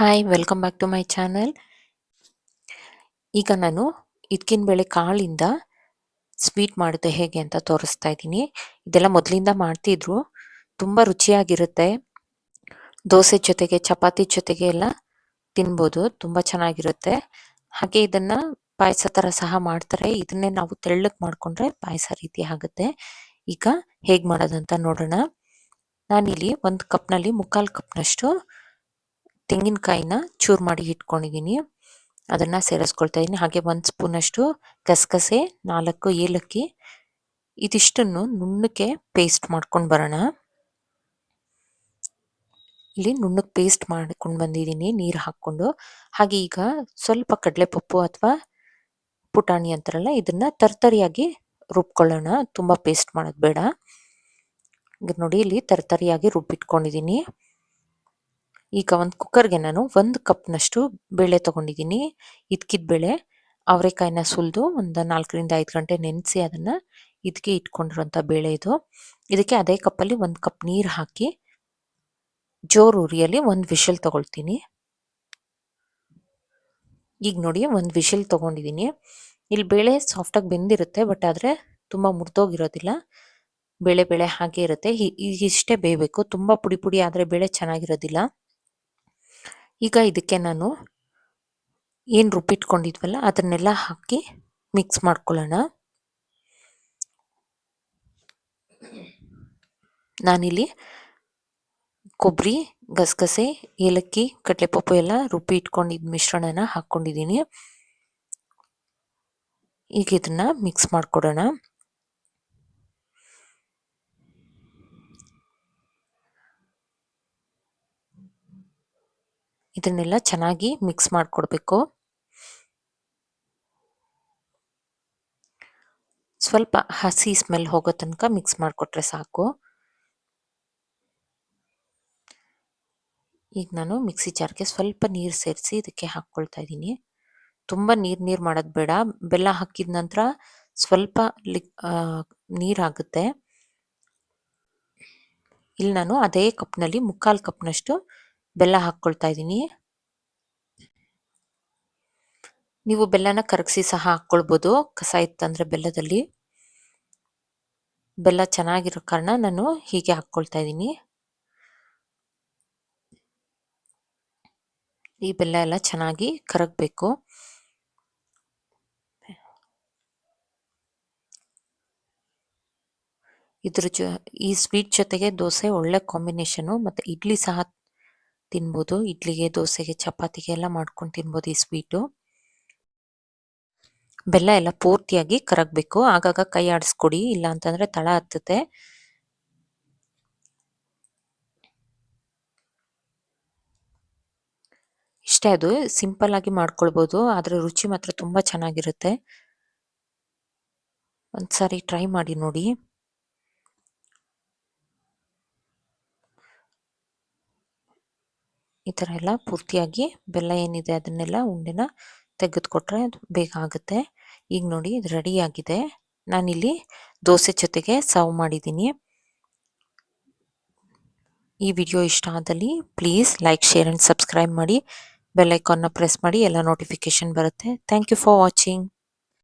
Hi welcome back to my channel ಈಗ ನಾನು ಇದಕ್ಕಿನ ಬೇಳೆ ಕಾಳಿಂದ ಸ್ವೀಟ್ ಮಾಡೋದು ಹೇಗೆ ಅಂತ ತೋರಿಸ್ತಾ ಇದ್ದೀನಿ. ಇದೆಲ್ಲ ಮೊದಲಿಂದ ಮಾಡ್ತಿದ್ರು. ತುಂಬ ರುಚಿಯಾಗಿರುತ್ತೆ. ದೋಸೆ ಜೊತೆಗೆ, ಚಪಾತಿ ಜೊತೆಗೆ ಎಲ್ಲ ತಿನ್ಬೋದು. ತುಂಬ ಚೆನ್ನಾಗಿರುತ್ತೆ. ಹಾಗೆ ಇದನ್ನು ಪಾಯಸ ಥರ ಸಹ ಮಾಡ್ತಾರೆ. ಇದನ್ನೇ ನಾವು ತೆಳ್ಳಕ್ಕೆ ಮಾಡಿಕೊಂಡ್ರೆ ಪಾಯಸ ರೀತಿ ಆಗುತ್ತೆ. ಈಗ ಹೇಗೆ ಮಾಡೋದಂತ ನೋಡೋಣ. ನಾನಿಲ್ಲಿ ಒಂದು ಕಪ್ನಲ್ಲಿ ಮುಕ್ಕಾಲು ಕಪ್ನಷ್ಟು ತೆಂಗಿನಕಾಯಿನ ಚೂರು ಮಾಡಿ ಇಟ್ಕೊಂಡಿದ್ದೀನಿ ಅದನ್ನ ಸೇರಿಸ್ಕೊಳ್ತಾ ಇದ್ದೀನಿ ಹಾಗೆ ಒಂದು ಸ್ಪೂನಷ್ಟು ಗಸಗಸೆ, ನಾಲ್ಕು ಏಲಕ್ಕಿ, ಇದಿಷ್ಟನ್ನು ನುಣ್ಣಕ್ಕೆ ಪೇಸ್ಟ್ ಮಾಡ್ಕೊಂಡು ಬರೋಣ. ಇಲ್ಲಿ ನುಣ್ಣಕ್ಕೆ ಪೇಸ್ಟ್ ಮಾಡ್ಕೊಂಡು ಬಂದಿದ್ದೀನಿ ನೀರು ಹಾಕ್ಕೊಂಡು. ಹಾಗೆ ಈಗ ಸ್ವಲ್ಪ ಕಡಲೆಪಪ್ಪು ಅಥವಾ ಪುಟಾಣಿ ಅಂತಾರಲ್ಲ, ಇದನ್ನ ತರ್ತರಿಯಾಗಿ ರುಬ್ಕೊಳ್ಳೋಣ. ತುಂಬ ಪೇಸ್ಟ್ ಮಾಡೋದು ಬೇಡ. ನೋಡಿ, ಇಲ್ಲಿ ತರ್ತರಿಯಾಗಿ ರುಬ್ಬಿಟ್ಕೊಂಡಿದ್ದೀನಿ ಈಗ ಒಂದು ಕುಕ್ಕರ್ಗೆ ನಾನು ಒಂದು ಕಪ್ನಷ್ಟು ಬೇಳೆ ತೊಗೊಂಡಿದ್ದೀನಿ. ಇದ್ಕಿದ ಬೇಳೆ, ಅವರೆಕಾಯಿನ ಸುಲಿದು ಒಂದು ನಾಲ್ಕರಿಂದ ಐದು ಗಂಟೆ ನೆನೆಸಿ ಅದನ್ನು ಇದಕ್ಕೆ ಇಟ್ಕೊಂಡಿರೋಂಥ ಬೇಳೆ ಇದು. ಇದಕ್ಕೆ ಅದೇ ಕಪ್ಪಲ್ಲಿ ಒಂದು ಕಪ್ ನೀರು ಹಾಕಿ ಜೋರು ಉರಿಯಲ್ಲಿ ಒಂದು ವಿಷಲ್ ತೊಗೊಳ್ತೀನಿ. ಈಗ ನೋಡಿ ಒಂದು ವಿಷಲ್ ತೊಗೊಂಡಿದ್ದೀನಿ. ಇಲ್ಲಿ ಬೇಳೆ ಸಾಫ್ಟಾಗಿ ಬೆಂದಿರುತ್ತೆ, ಬಟ್ ಆದರೆ ತುಂಬ ಮುರಿದೋಗಿರೋದಿಲ್ಲ. ಬೇಳೆ ಬೇಳೆ ಹಾಗೆ ಇರುತ್ತೆ. ಇಷ್ಟೇ ಬೇಯಬೇಕು. ತುಂಬ ಪುಡಿ ಪುಡಿ ಆದರೆ ಬೇಳೆ ಚೆನ್ನಾಗಿರೋದಿಲ್ಲ. ಈಗ ಇದಕ್ಕೆ ನಾನು ಏನು ರುಬ್ಬಿಟ್ಕೊಂಡಿದ್ವಲ್ಲ ಅದನ್ನೆಲ್ಲ ಹಾಕಿ ಮಿಕ್ಸ್ ಮಾಡ್ಕೊಳ್ಳೋಣ. ನಾನಿಲ್ಲಿ ಕೊಬ್ಬರಿ, ಗಸಗಸೆ, ಏಲಕ್ಕಿ, ಕಡಲೆಪಪ್ಪು ಎಲ್ಲ ರುಬ್ಬಿ ಇಟ್ಕೊಂಡಿದ್ದ ಮಿಶ್ರಣನ ಹಾಕ್ಕೊಂಡಿದ್ದೀನಿ ಈಗ ಇದನ್ನು ಮಿಕ್ಸ್ ಮಾಡ್ಕೊಡೋಣ. ಇದನ್ನೆಲ್ಲ ಚೆನ್ನಾಗಿ ಮಿಕ್ಸ್ ಮಾಡಿಕೊಡ್ಬೇಕು. ಸ್ವಲ್ಪ ಹಸಿ ಸ್ಮೆಲ್ ಹೋಗೋ ತನಕ ಮಿಕ್ಸ್ ಮಾಡಿಕೊಟ್ರೆ ಸಾಕು. ಈಗ ನಾನು ಮಿಕ್ಸಿ ಜಾರ್ಗೆ ಸ್ವಲ್ಪ ನೀರು ಸೇರಿಸಿ ಇದಕ್ಕೆ ಹಾಕ್ಕೊಳ್ತಾ ಇದ್ದೀನಿ. ತುಂಬ ನೀರು ನೀರು ಮಾಡೋದು ಬೇಡ. ಬೆಲ್ಲ ಹಾಕಿದ ನಂತರ ಸ್ವಲ್ಪ ಲಿಕ್ ನೀರಾಗುತ್ತೆ ಇಲ್ಲಿ ನಾನು ಅದೇ ಕಪ್ನಲ್ಲಿ ಮುಕ್ಕಾಲು ಕಪ್ನಷ್ಟು ಬೆಲ್ಲ ಹಾಕ್ಕೊಳ್ತಾ ಇದ್ದೀನಿ. ನೀವು ಬೆಲ್ಲನ ಕರಗಿಸಿ ಸಹ ಹಾಕ್ಕೊಳ್ಬೋದು. ಕಸ ಇತ್ತಂದ್ರೆ ಬೆಲ್ಲದಲ್ಲಿ. ಬೆಲ್ಲ ಚೆನ್ನಾಗಿರೋ ಕಾರಣ ನಾನು ಹೀಗೆ ಹಾಕ್ಕೊಳ್ತಾ ಇದ್ದೀನಿ. ಈ ಬೆಲ್ಲ ಎಲ್ಲ ಚೆನ್ನಾಗಿ ಕರಗಬೇಕು. ಇದ್ರ ಜೊ ಈ ಸ್ವೀಟ್ ಜೊತೆಗೆ ದೋಸೆ ಒಳ್ಳೆ ಕಾಂಬಿನೇಷನು ಮತ್ತು ಇಡ್ಲಿ ಸಹ ತಿನ್ಬೋದು. ಇಡ್ಲಿಗೆ, ದೋಸೆಗೆ, ಚಪಾತಿಗೆ ಎಲ್ಲ ಮಾಡ್ಕೊಂಡು ತಿನ್ಬೋದು ಈ ಸ್ವೀಟು ಬೆಲ್ಲ ಎಲ್ಲ ಪೂರ್ತಿಯಾಗಿ ಕರಗಬೇಕು. ಆಗಾಗ ಕೈ ಆಡಿಸ್ಕೊಡಿ. ಇಲ್ಲ ಅಂತಂದ್ರೆ ತಳ ಹತ್ತುತ್ತೆ. ಇಷ್ಟೇ ಅದು. ಸಿಂಪಲ್ ಆಗಿ ಮಾಡ್ಕೊಳ್ಬೋದು. ಆದ್ರೆ ರುಚಿ ಮಾತ್ರ ತುಂಬಾ ಚೆನ್ನಾಗಿರುತ್ತೆ. ಒಂದ್ಸಾರಿ ಟ್ರೈ ಮಾಡಿ ನೋಡಿ. ಈ ಥರ ಎಲ್ಲ ಪೂರ್ತಿಯಾಗಿ ಬೆಲ್ಲ ಏನಿದೆ ಅದನ್ನೆಲ್ಲ ಉಂಡೆನ ತೆಗೆದುಕೊಟ್ರೆ ಅದು ಬೇಗ ಆಗುತ್ತೆ. ಈಗ ನೋಡಿ ಇದು ರೆಡಿ ಆಗಿದೆ. ನಾನಿಲ್ಲಿ ದೋಸೆ ಜೊತೆಗೆ ಸರ್ವ್ ಮಾಡಿದ್ದೀನಿ. ಈ ವಿಡಿಯೋ ಇಷ್ಟ ಆದಲ್ಲಿ please like share and subscribe ಮಾಡಿ ಬೆಲ್ಲೈಕಾನ್ನ ಪ್ರೆಸ್ ಮಾಡಿ, ಎಲ್ಲ ನೋಟಿಫಿಕೇಶನ್ ಬರುತ್ತೆ. Thank you for watching